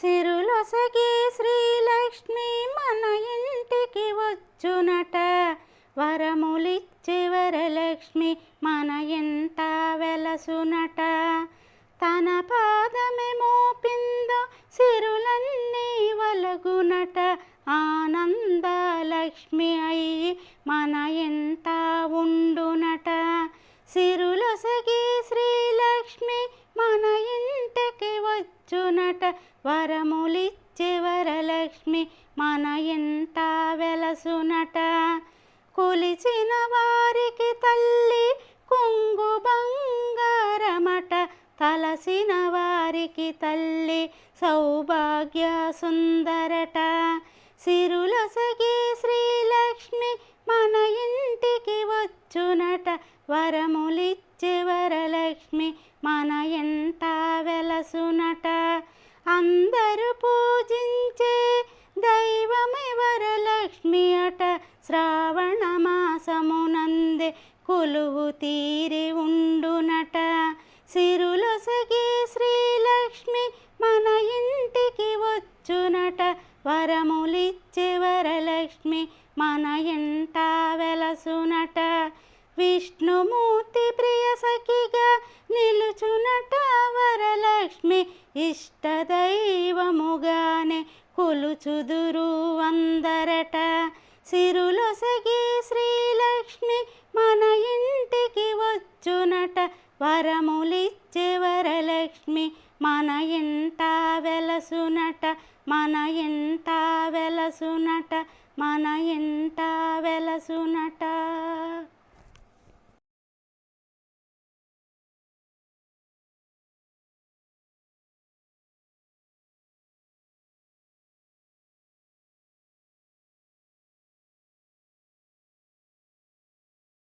సిరులొసగి శ్రీలక్ష్మి మన ఇంటికి వచ్చునట. వరములిచ్చే వరలక్ష్మి మన ఇంట వెలసునట. తన పాదమే మోపిందో సిరులన్నీ వలగునట. ఆనందలక్ష్మి అయి మన ఇంట వచ్చునట వరములిచ్చే వరలక్ష్మి మన ఇంట వెలసునట. కొలిచిన వారికి తల్లి కొంగు బంగారమట. తలసిన వారికి తల్లి సౌభాగ్య సుందరట. సిరులసగి శ్రీలక్ష్మి మన ఇంటికి వచ్చునట. వరము వరలక్ష్మి మన ఎంత వెలసునట. అందరూ పూజించే దైవమే వరలక్ష్మి అట. శ్రావణ మాసమునందే కొలువు తీరి ఉండునట. సిరులొసగి శ్రీలక్ష్మి మన ఇంటికి వచ్చునట. వరములిచ్చే వరలక్ష్మి మన ఇంట వెలసునట. విష్ణుమూర్తి ప్రియ సఖిగా నిలుచునట వరలక్ష్మి ఇష్టదైవముగానే కొలుచుదురు అందరట. సిరులొసగి శ్రీలక్ష్మి మన ఇంటికి వచ్చునట. వరములిచ్చే వరలక్ష్మి మన ఇంట వెలసునట. మన ఇంట వెలసునట. మన ఇంట వెలసునట.